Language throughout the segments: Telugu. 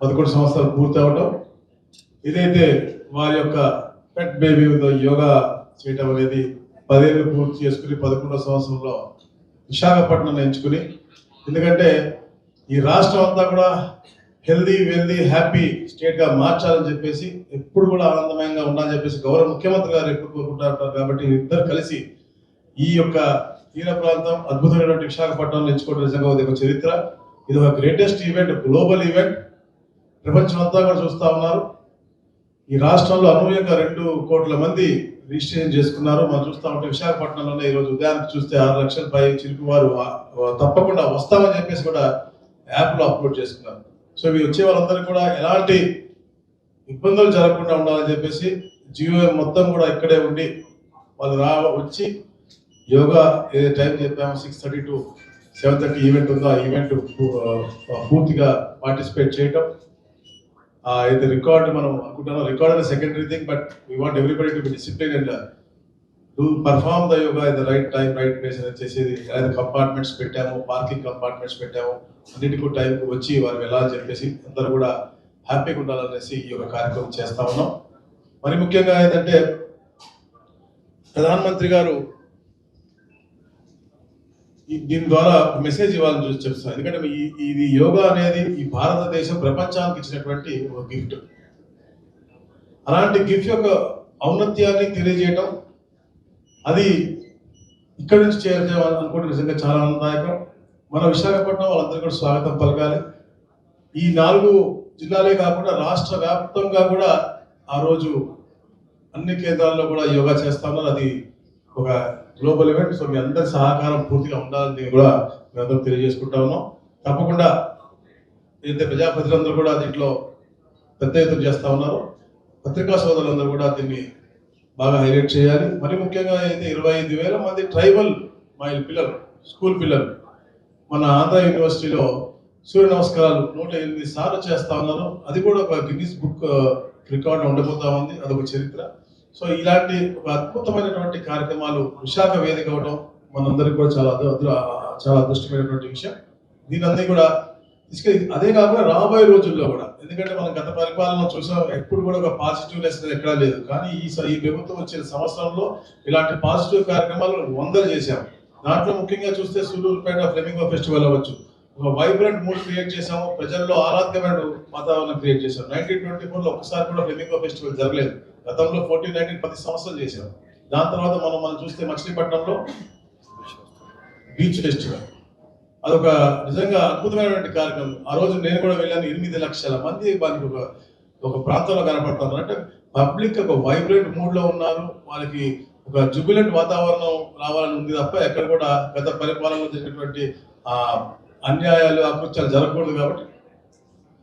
పదకొండు సంవత్సరాలు పూర్తి అవటం. ఇదైతే వారి యొక్క పెట్ బేబీ ఉందో యోగా చేయటం అనేది పదేళ్ళు పూర్తి చేసుకుని పదకొండో సంవత్సరంలో విశాఖపట్నం ఎంచుకుని ఎందుకంటే ఈ రాష్ట్రం అంతా కూడా హెల్దీ వెల్దీ హ్యాపీ స్టేట్గా మార్చాలని చెప్పేసి ఎప్పుడు కూడా ఆనందమయంగా ఉండాలని చెప్పేసి గౌరవ ముఖ్యమంత్రి గారు ఎప్పుడు కోరుకుంటా ఉంటారు కాబట్టి ఇద్దరు కలిసి ఈ యొక్క తీర ప్రాంతం అద్భుతమైనటువంటి విశాఖపట్నం ఎంచుకోవడం నిజంగా ఇది ఒక చరిత్ర. ఇది ఒక గ్రేటెస్ట్ ఈవెంట్ గ్లోబల్ ఈవెంట్ ప్రపంచం అంతా కూడా చూస్తూ ఉన్నారు. ఈ రాష్ట్రంలో అనూహ్యంగా రెండు కోట్ల మంది రిజిస్ట్రేషన్ చేసుకున్నారు. మనం చూస్తూ ఉంటే విశాఖపట్నంలోనే ఈరోజు ఉదయానికి చూస్తే ఆరు లక్షల పై చిరుకు వారు తప్పకుండా వస్తామని చెప్పేసి కూడా యాప్లో అప్లోడ్ చేసుకున్నారు. సో మీరు వచ్చే వాళ్ళందరికీ కూడా ఎలాంటి ఇబ్బందులు జరగకుండా ఉండాలని చెప్పేసి జియో మొత్తం కూడా ఇక్కడే ఉండి వాళ్ళు రా వచ్చి యోగా ఏదైతే టైం చెప్పామో six thirty to seven thirty event ఉందో ఆ ఈవెంట్ పూర్తిగా పార్టిసిపేట్ చేయటం ఇది రికార్డ్ మనం అనుకుంటున్నాం రికార్డ్ అనే secondary thing but we want everybody to be discipline and do perform the yoga in the right time right place అనేది చేసేది అదే కంపార్ట్మెంట్స్ పెట్టాము పార్కింగ్ కంపార్ట్మెంట్స్ పెట్టాము అన్నిటికీ టైంకి వచ్చి వారు వెళ్ళాలని చెప్పేసి అందరూ కూడా హ్యాపీగా ఉండాలనేసి ఈ యొక్క కార్యక్రమం చేస్తా ఉన్నాం. మరి ముఖ్యంగా ఏంటంటే ప్రధానమంత్రి గారు దీని ద్వారా మెసేజ్ ఇవ్వాలని చూసి చెప్తాను ఎందుకంటే ఈ- ఇది యోగా అనేది ఈ భారతదేశం ప్రపంచానికి ఇచ్చినటువంటి ఒక గిఫ్ట్ అలాంటి గిఫ్ట్ యొక్క ఔన్నత్యాన్ని తెలియజేయటం అది ఇక్కడి నుంచి చేయాలి అనుకోవడం నిజంగా చాలా ఆనందదాయకం. మన విశాఖపట్నం వాళ్ళందరూ కూడా స్వాగతం పలకాలి. ఈ నాలుగు జిల్లాలే కాకుండా రాష్ట్ర వ్యాప్తంగా కూడా ఆ రోజు అన్ని కేంద్రాల్లో కూడా యోగా చేస్తామని అది ఒక గ్లోబల్ ఈవెంట్ సో మీ అందరి సహకారం పూర్తిగా ఉండాలని కూడా మేమందరం తెలియజేసుకుంటా ఉన్నాం. తప్పకుండా ఏదైతే ప్రజాప్రతినిధులందరూ కూడా దీంట్లో పెద్ద ఎత్తున చేస్తా ఉన్నారు. పత్రికా సోదరులందరూ కూడా దీన్ని బాగా హైలైట్ చేయాలి. మరి ముఖ్యంగా అయితే ఇరవై ఐదు వేల మంది ట్రైబల్ మా పిల్లలు స్కూల్ పిల్లలు మన ఆంధ్ర యూనివర్సిటీలో సూర్య నమస్కారాలు నూట ఎనిమిది సార్లు చేస్తా ఉన్నారు. అది కూడా ఒక గిన్నీస్ బుక్ రికార్డ్ ఉండబోతా ఉంది. అదొక చరిత్ర. సో ఇలాంటి ఒక అద్భుతమైనటువంటి కార్యక్రమాలు విశాఖ వేదిక అవడం మనందరికీ కూడా చాలా చాలా అదృష్టమైనటువంటి విషయం. దీనందరి కూడా తీసుకెళ్ళి అదే కాకుండా రాబోయే రోజుల్లో కూడా. ఎందుకంటే మనం గత పరిపాలన చూసాం ఎప్పుడు కూడా ఒక పాజిటివ్ లెస్ ఎక్కడా లేదు. కానీ ఈ స- ఈ ప్రభుత్వం వచ్చిన సంవత్సరంలో ఇలాంటి పాజిటివ్ కార్యక్రమాలు వందలు చేశాం. దాంట్లో ముఖ్యంగా చూస్తే సూలూరుపేట ఫ్లెమింగో ఫెస్టివల్ అవ్వచ్చు. ఒక వైబ్రెంట్ మూడ్ క్రియేట్ చేసాము ప్రజల్లో ఆహ్లాదకరమైన వాతావరణం క్రియేట్ చేసాం నైన్టీన్ ట్వంటీ ఫోర్లో ఒకసారి కూడా ఫ్లెమింగో ఫెస్టివల్ జరగలేదు. గతంలో ఫోర్టీన్ నైన్టీన్ పది సంవత్సరాలు చేశారు దాని తర్వాత మనం మనం చూస్తే మచిలీపట్నంలో బీచ్ ఫెస్టివల్. అదొక నిజంగా అద్భుతమైనటువంటి కార్యక్రమం. ఆ రోజు నేను కూడా వెళ్ళాను ఎనిమిది లక్షల మంది వారికి ఒక ఒక ప్రాంతంలో కనపడుతున్నారు. అంటే పబ్లిక్ ఒక వైబ్రెంట్ మూడ్లో ఉన్నారు. వాళ్ళకి ఒక జుబిలెంట్ వాతావరణం రావాలని ఉంది తప్ప ఎక్కడ కూడా గత పరిపాలనలో జరిగినటువంటి ఆ అన్యాయాలు అకృత్యాలు జరగకూడదు కాబట్టి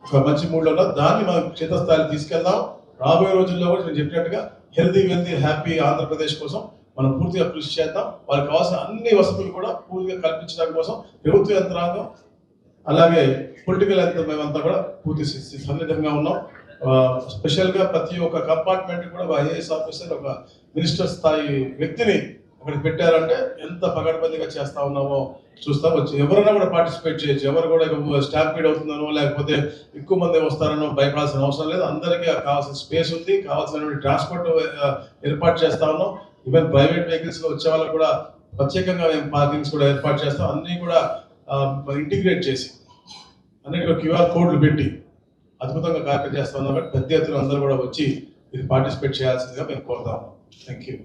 ఒక మంచి మూడ్లో ఉన్నారు. దాన్ని మనం క్షేత్రస్థాయికి తీసుకెళ్దాం. రాబోయే రోజుల్లో కూడా నేను చెప్పినట్టుగా హెల్దీ వెల్దీ హ్యాపీ ఆంధ్రప్రదేశ్ కోసం మనం పూర్తిగా కృషి చేద్దాం. వాళ్ళకి కావాల్సిన అన్ని వసతులు కూడా పూర్తిగా కల్పించడం కోసం ప్రభుత్వ యంత్రాంగం అలాగే పొలిటికల్ యంత్రం మేమంతా కూడా పూర్తి సి- సన్నిధంగా ఉన్నాం. స్పెషల్గా ప్రతి ఒక్క కంపార్ట్మెంట్ కూడా ఒక ఐఏఎస్ ఆఫీసర్ ఒక మినిస్టర్ స్థాయి వ్యక్తిని ఒకటి పెట్టారంటే ఎంత పగడబందిగా చేస్తా ఉన్నామో చూస్తాం వచ్చి. ఎవరైనా కూడా పార్టిసిపేట్ చేయొచ్చు. ఎవరు కూడా స్టాంపీడ్ అవుతుందనో లేకపోతే ఎక్కువ మంది వస్తారనో భయపడాల్సిన అవసరం లేదు. అందరికీ కావాల్సిన స్పేస్ ఉంది. కావాల్సిన ట్రాన్స్పోర్ట్ ఏర్పాటు చేస్తా ఉన్నాం. ఈవెన్ ప్రైవేట్ వెహికల్స్ వచ్చే వాళ్ళకి కూడా ప్రత్యేకంగా మేము పార్కింగ్స్ కూడా ఏర్పాటు చేస్తాం. అన్ని కూడా ఇంటిగ్రేట్ చేసి అన్నిటికీ క్యూఆర్ కోడ్లు పెట్టి అద్భుతంగా కార్యక్రమం చేస్తా ఉన్నాం. కాబట్టి పెద్ద ఎత్తున అందరూ కూడా వచ్చి ఇది పార్టిసిపేట్ చేయాల్సిందిగా మేము కోరుతాము థ్యాంక్ యూ